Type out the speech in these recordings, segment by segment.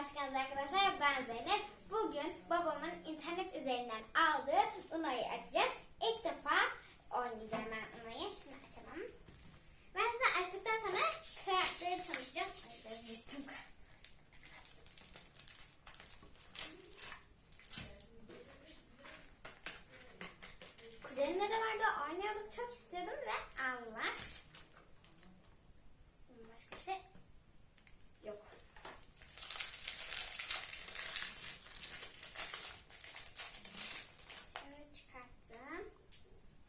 hoş arkadaşlar. Ben Zeynep. Bugün babamın internet üzerinden aldığı Uno'yu açacağız. İlk defa oynayacağım ben Uno'yu. Şimdi açalım. Ben size açtıktan sonra karakteri tanışacağım. Ay biraz yırttım. Kuzenimde de vardı. Oynuyorduk. Çok istiyordum ve aldılar. Başka bir şey yok. Şöyle çıkarttım.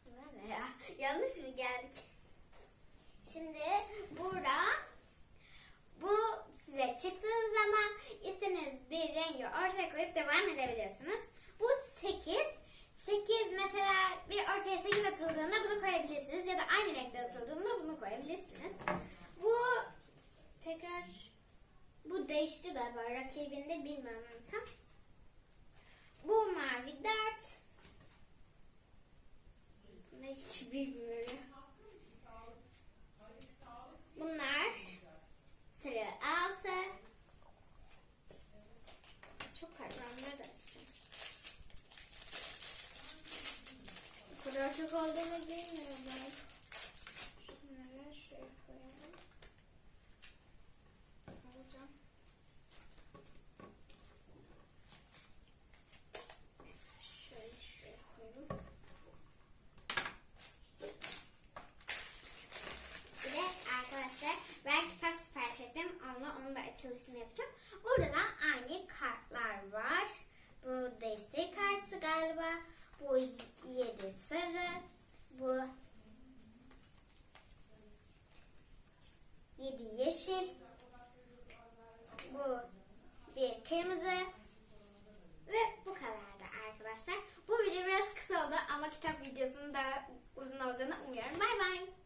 Bunlar ne ya? Yanlış mı geldik? Şimdi burada bu size çıktığı zaman istediğiniz bir rengi ortaya koyup devam edebiliyorsunuz. Bu 8. 8 mesela bir ortaya 8 atıldığında bunu koyabilirsiniz ya da aynı renkte atıldığında bunu koyabilirsiniz. Bu tekrar bu değişti galiba rakibinde bilmiyorum tam. Bu mavi dört. Bunu hiç bilmiyorum. Bunlar sıra altı. Çok karbonları da açacağım. Bu kadar çok olduğunu bilmiyorum. Şunları şuraya koyalım. Alacağım. Şöyle şuraya koyalım. Bir de arkadaşlar ben kitap sipariş ettim. Onunla onun da açılışını yapacağım. Burada da aynı kartlar var. Bu destek kartı galiba. Bu 7 sarı. Bu 7 yeşil. Bu bir kırmızı. Ve bu kadardı arkadaşlar. Bu video biraz kısa oldu ama kitap videosunun daha uzun olacağını umuyorum. Bay bay.